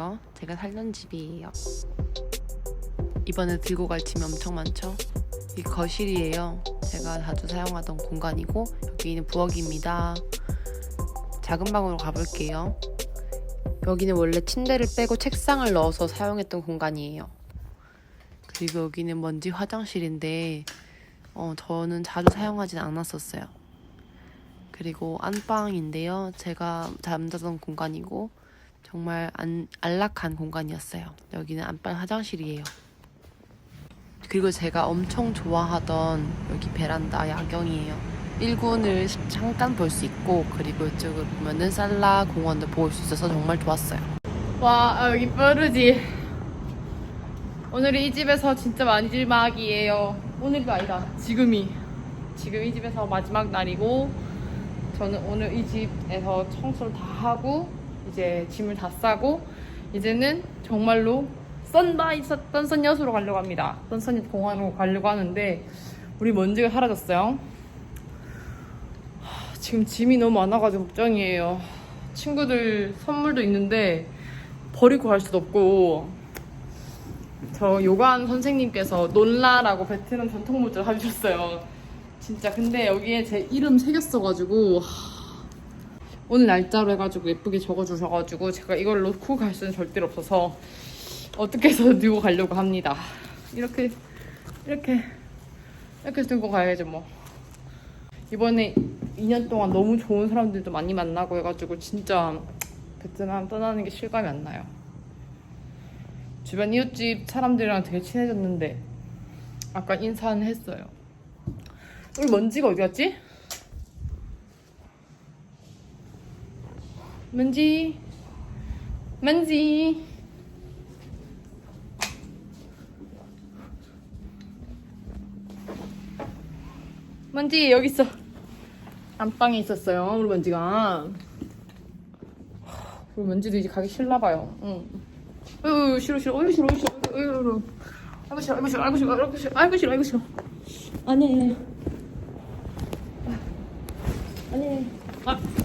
안녕하세요. 제가 살던 집이에요. 이번에 들고 갈 짐이 엄청 많죠? 이 거실이에요. 제가 자주 사용하던 공간이고 여기는 부엌입니다. 작은 방으로 가볼게요. 여기는 원래 침대를 빼고 책상을 넣어서 사용했던 공간이에요. 그리고 여기는 먼지 화장실인데 어, 저는 자주 사용하진 않았었어요. 그리고 안방인데요. 제가 잠자던 공간이고 정말 안, 안락한 공간이었어요. 여기는 안방 화장실이에요. 그리고 제가 엄청 좋아하던 여기 베란다 야경이에요. 1군을 잠깐 볼 수 있고 그리고 이쪽을 보면은 살라 공원도 볼 수 있어서 정말 좋았어요. 와 아, 여기 뾰루지 오늘이 이 집에서 진짜 마지막이에요 오늘도 아니다 지금이 지금 이 집에서 마지막 날이고 저는 오늘 이 집에서 청소를 다 하고 이제 짐을 다 싸고 이제는 정말로 썬다이 썬선 여수로 가려고 합니다. 썬선 공원으로 가려고 하는데 우리 먼지가 사라졌어요. 하, 지금 짐이 너무 많아가지고 걱정이에요. 친구들 선물도 있는데 버리고 갈 수도 없고. 저 요가한 선생님께서 놀라라고 베트남 전통 모자를 사주셨어요. 진짜 근데 여기에 제 이름 새겼어가지고 하, 오늘 날짜로 해가지고 예쁘게 적어주셔가지고 제가 이걸 놓고 갈 수는 절대로 없어서 어떻게 해서 들고 가려고 합니다 이렇게 이렇게 이렇게 들고 가야죠 뭐 이번에 2년 동안 너무 좋은 사람들도 많이 만나고 해가지고 진짜 베트남 떠나는 게 실감이 안 나요. 주변 이웃집 사람들이랑 되게 친해졌는데 아까 인사는 했어요. 우리 먼지가 어디 갔지? 먼지, 먼지. 먼지 여기 있어. 안방에 있었어요. 우리 먼지가. 우리 먼지도 이제 가기 싫나 봐요. 응. 어유 싫어 싫어. 어유 싫어 어유 싫어. 어유 아이고 싫어 아이고 싫어 아이고 싫어 아이고 싫어 아이고 싫어 아이고 싫어. 아니. 아니. 아. 안돼.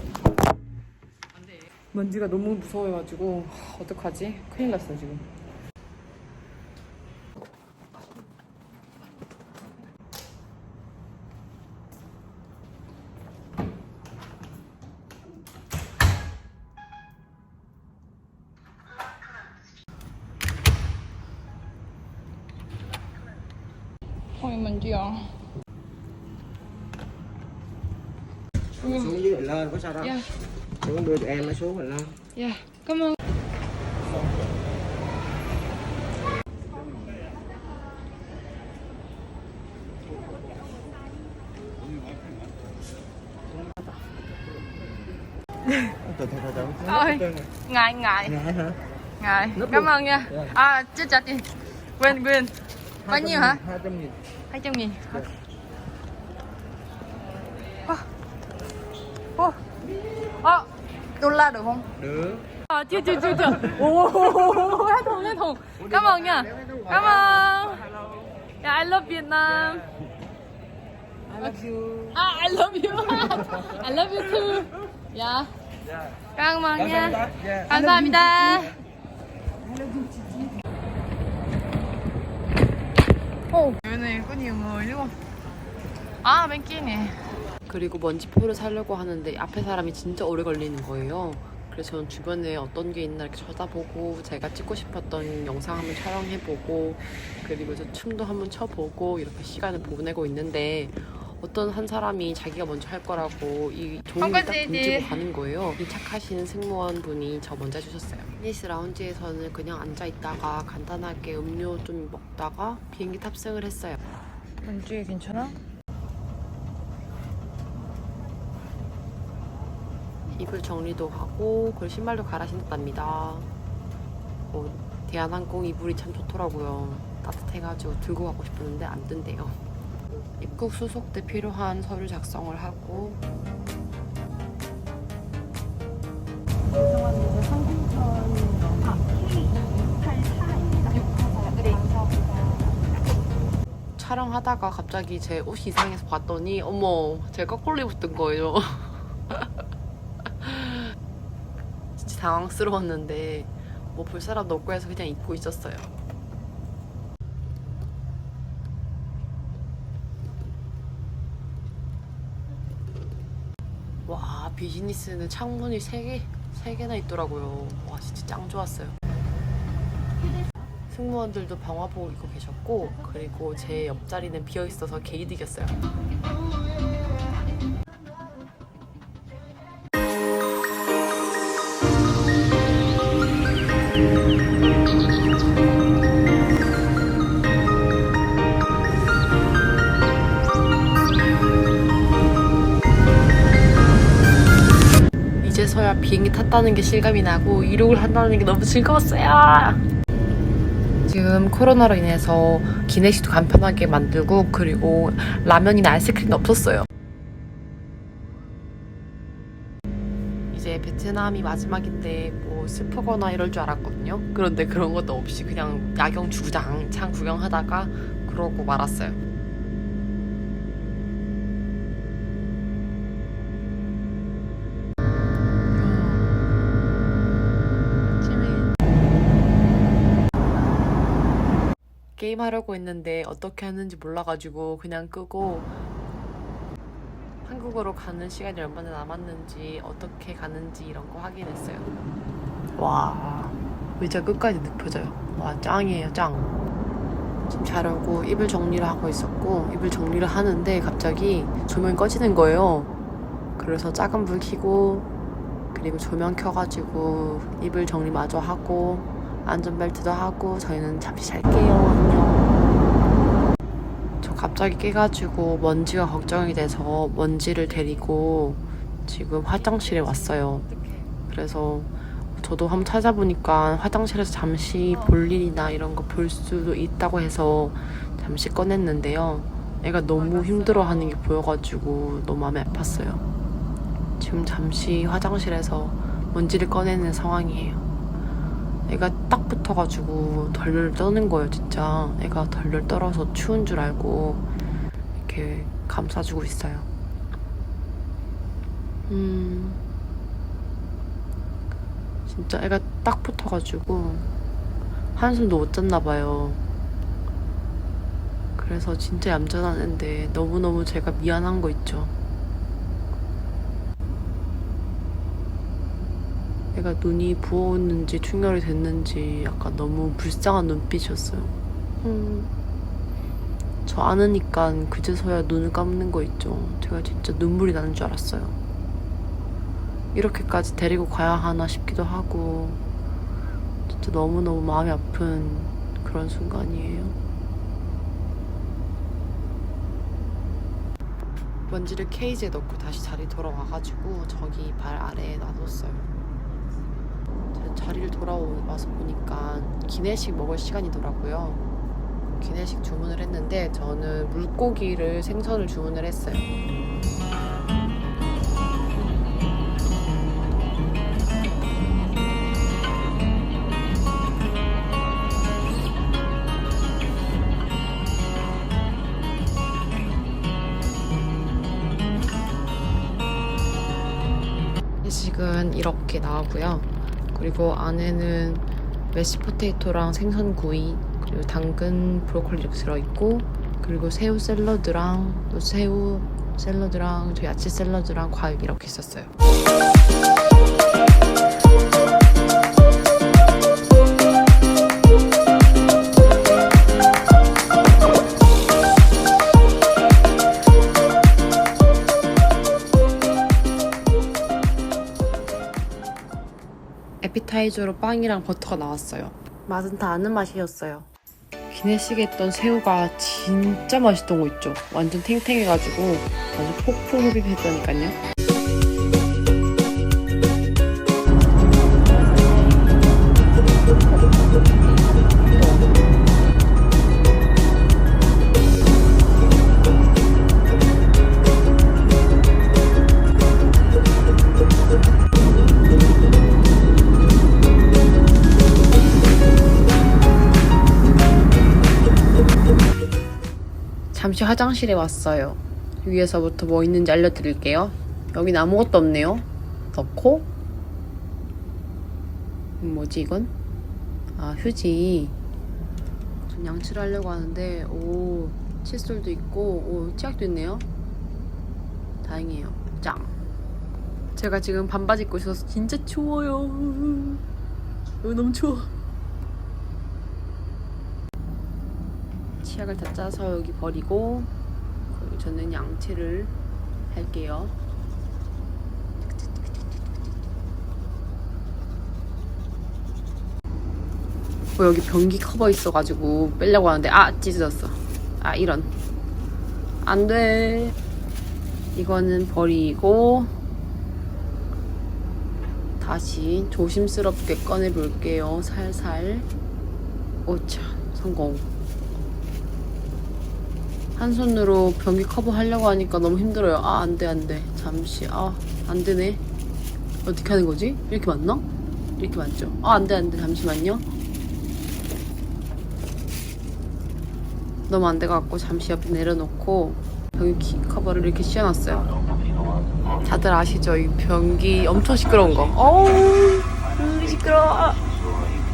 먼지가 너무 무서워가지고 어떡하지? 큰일 났어 지금. mình lên có sao đâu. Yeah. xuống đưa tụi em nó xuống mình lên. Dạ cảm ơn. Thôi ngại ngại. Ngại cảm ơn nha. Dạ. À chết chặt đi. Quên quên. Bao nhiêu hả? Hai trăm nghìn hai trăm nghìn. Ô. Ô. Ô. Đô la được không? được À, chưa, chưa, chưa, chưa. Ồ, hết thùng, hết thùng. Cảm ơn nha. Cảm ơn. Yeah, I love Vietnam. I love you Ah, I love you. I love you too. Yeah. cảm ơn nha. yeah. 감사합니다. 오, 얘네 có nhiều người đúng không? 아, bên kia nè. 그리고 먼지 표를 사려고 하는데 앞에 사람이 진짜 오래 걸리는 거예요. 그래서 저는 주변에 어떤 게 있나 이렇게 쳐다보고 제가 찍고 싶었던 영상 한번 촬영해보고 그리고 저 춤도 한번 춰보고 이렇게 시간을 보내고 있는데 어떤 한 사람이 자기가 먼저 할 거라고 이 종이를 딱한 던지고 가는 거예요. 이 착하신 승무원 분이 저 먼저 해주셨어요. 피니스 라운지에서는 그냥 앉아 있다가 간단하게 음료 좀 먹다가 비행기 탑승을 했어요. 왼쪽에 괜찮아? 이불 정리도 하고 그리고 신발도 갈아 신었답니다. 어, 대한항공 이불이 참 좋더라고요. 따뜻해가지고 들고 가고 싶었는데 안 된대요. 입국 수속 때 필요한 서류 작성을 하고 촬영하다가 갑자기 제 옷이 이상해서 봤더니 어머 제가 거꾸로 입었던 거예요. 진짜 당황스러웠는데 뭐 볼 사람도 없고 해서 그냥 입고 있었어요. 와 비즈니스는 창문이 세 개, 세 개나 있더라고요. 와 진짜 짱 좋았어요. 승무원들도 방화복을 입고 계셨고 그리고 제 옆자리는 비어 있어서 개이득이었어요. 이제서야 비행기 탔다는 게 실감이 나고 이륙을 한다는 게 너무 즐거웠어요. 지금 코로나로 인해서 기내식도 간편하게 만들고 그리고 라면이나 아이스크림도 없었어요. 이제 베트남이 마지막인데 뭐 슬프거나 이럴 줄 알았거든요. 그런데 그런 것도 없이 그냥 야경 주구장 창 구경하다가 그러고 말았어요. 게임 하려고 했는데 어떻게 하는지 몰라가지고 그냥 끄고 한국으로 가는 시간이 얼마나 남았는지 어떻게 가는지 이런 거 확인했어요. 와 의자 끝까지 눕혀져요. 와 짱이에요 짱. 지금 자려고 이불 정리를 하고 있었고 이불 정리를 하는데 갑자기 조명이 꺼지는 거예요. 그래서 작은 불 켜고 그리고 조명 켜가지고 이불 정리 마저 하고 안전벨트도 하고 저희는 잠시 잘게요. 안녕. 저 갑자기 깨가지고 먼지가 걱정이 돼서 먼지를 데리고 지금 화장실에 왔어요. 그래서 저도 한번 찾아보니까 화장실에서 잠시 볼 일이나 이런 거 볼 수도 있다고 해서 잠시 꺼냈는데요. 애가 너무 힘들어하는 게 보여가지고 너무 마음이 아팠어요. 지금 잠시 화장실에서 먼지를 꺼내는 상황이에요. 애가 딱 붙어가지고 덜덜 떠는 거예요, 진짜. 애가 덜덜 떨어서 추운 줄 알고 이렇게 감싸주고 있어요. 음. 진짜 애가 딱 붙어가지고 한숨도 못 잤나 봐요. 그래서 진짜 얌전한 애인데 너무너무 제가 미안한 거 있죠. 애가 눈이 부었는지 충혈이 됐는지 약간 너무 불쌍한 눈빛이었어요. 음. 저 안으니까 그제서야 눈을 감는 거 있죠. 제가 진짜 눈물이 나는 줄 알았어요. 이렇게까지 데리고 가야 하나 싶기도 하고 진짜 너무너무 마음이 아픈 그런 순간이에요. 먼지를 케이지에 넣고 다시 자리 돌아와가지고 저기 발 아래에 놔뒀어요. 자리를 돌아와서 보니까 기내식 먹을 시간이더라고요. 기내식 주문을 했는데 저는 물고기를 생선을 주문을 했어요. 회식은 이렇게 나오고요. 그리고 안에는 메시 포테이토랑 생선 구이 그리고 당근 브로콜리 들어있고 그리고 새우 샐러드랑 또 새우 샐러드랑 저 야채 샐러드랑 과일 이렇게 있었어요. 에피타이저로 빵이랑 버터가 나왔어요. 맛은 다 아는 맛이었어요. 기내식에 했던 새우가 진짜 맛있던 거 있죠? 완전 탱탱해가지고 아주 폭풍 흡입했다니까요. 잠시 화장실에 왔어요. 위에서부터 뭐 있는지 알려드릴게요. 여긴 아무것도 없네요. 넣고 음, 뭐지 이건? 아 휴지 전 양치를 하려고 하는데 오 칫솔도 있고 오 치약도 있네요 다행이에요 짱 제가 지금 반바지 입고 있어서 진짜 추워요 너무 추워 치약을 다 짜서 여기 버리고 저는 양치를 할게요. 어, 여기 변기 커버 있어가지고 빼려고 하는데 아 찢어졌어. 아 이런. 안 돼. 이거는 버리고 다시 조심스럽게 꺼내 볼게요. 살살. 오차 성공 한 손으로 변기 커버 하려고 하니까 너무 힘들어요 아 안 돼 안 돼 잠시 아 안 되네 어떻게 하는 거지 이렇게 맞나 이렇게 맞죠 아 안 돼 안 돼 잠시만요 너무 안 돼갖고 잠시 옆에 내려놓고 변기 커버를 이렇게 씌워놨어요. 다들 아시죠? 이 변기 엄청 시끄러운 거. 어우, 음, 시끄러워.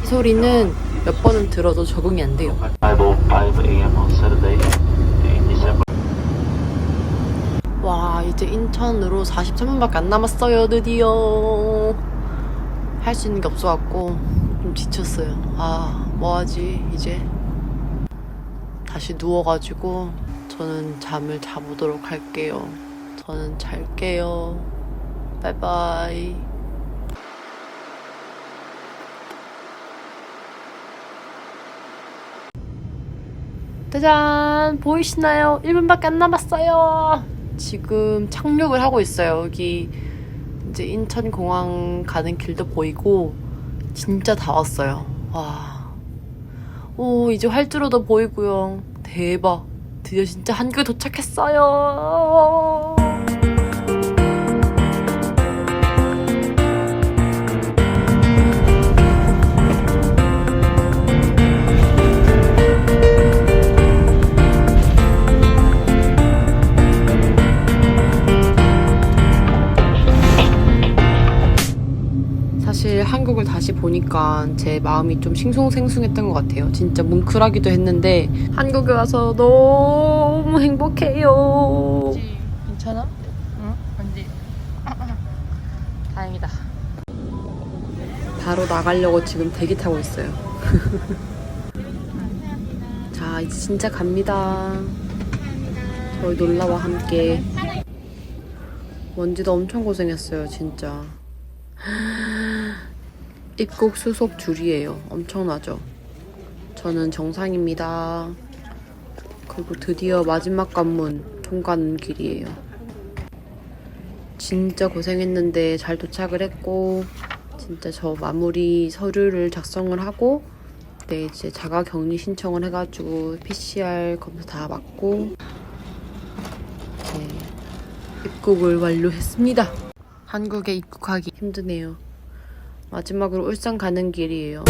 이 소리는 몇 번은 들어도 적응이 안 돼요. 5:05 a.m. on Saturday 이제 인천으로 43분밖에 안 남았어요, 드디어. 할 수 있는 게 없어갖고 좀 지쳤어요. 아, 뭐하지, 이제. 다시 누워가지고 저는 잠을 자보도록 할게요. 저는 잘게요. 바이바이. 짜잔! 보이시나요? 1분밖에 안 남았어요! 지금 착륙을 하고 있어요. 여기 이제 인천공항 가는 길도 보이고, 진짜 다 왔어요. 와. 오, 이제 활주로도 보이고요. 대박. 드디어 진짜 한국에 도착했어요. 한국을 다시 보니까 제 마음이 좀 싱숭생숭했던 것 같아요. 진짜 뭉클하기도 했는데 한국에 와서 너무 행복해요. 괜찮아? 응? 왠지 다행이다. 바로 나가려고 지금 대기 타고 있어요. 자, 이제 진짜 갑니다. 저희 놀라와 함께. 먼지도 엄청 고생했어요, 진짜. 입국 수속 줄이에요. 엄청나죠? 저는 정상입니다. 그리고 드디어 마지막 관문 통과하는 길이에요. 진짜 고생했는데 잘 도착을 했고, 진짜 저 마무리 서류를 작성을 하고 네 이제 자가 격리 신청을 해가지고 PCR 검사 다 받고 네 입국을 완료했습니다. 한국에 입국하기 힘드네요. 마지막으로 울산 가는 길이에요.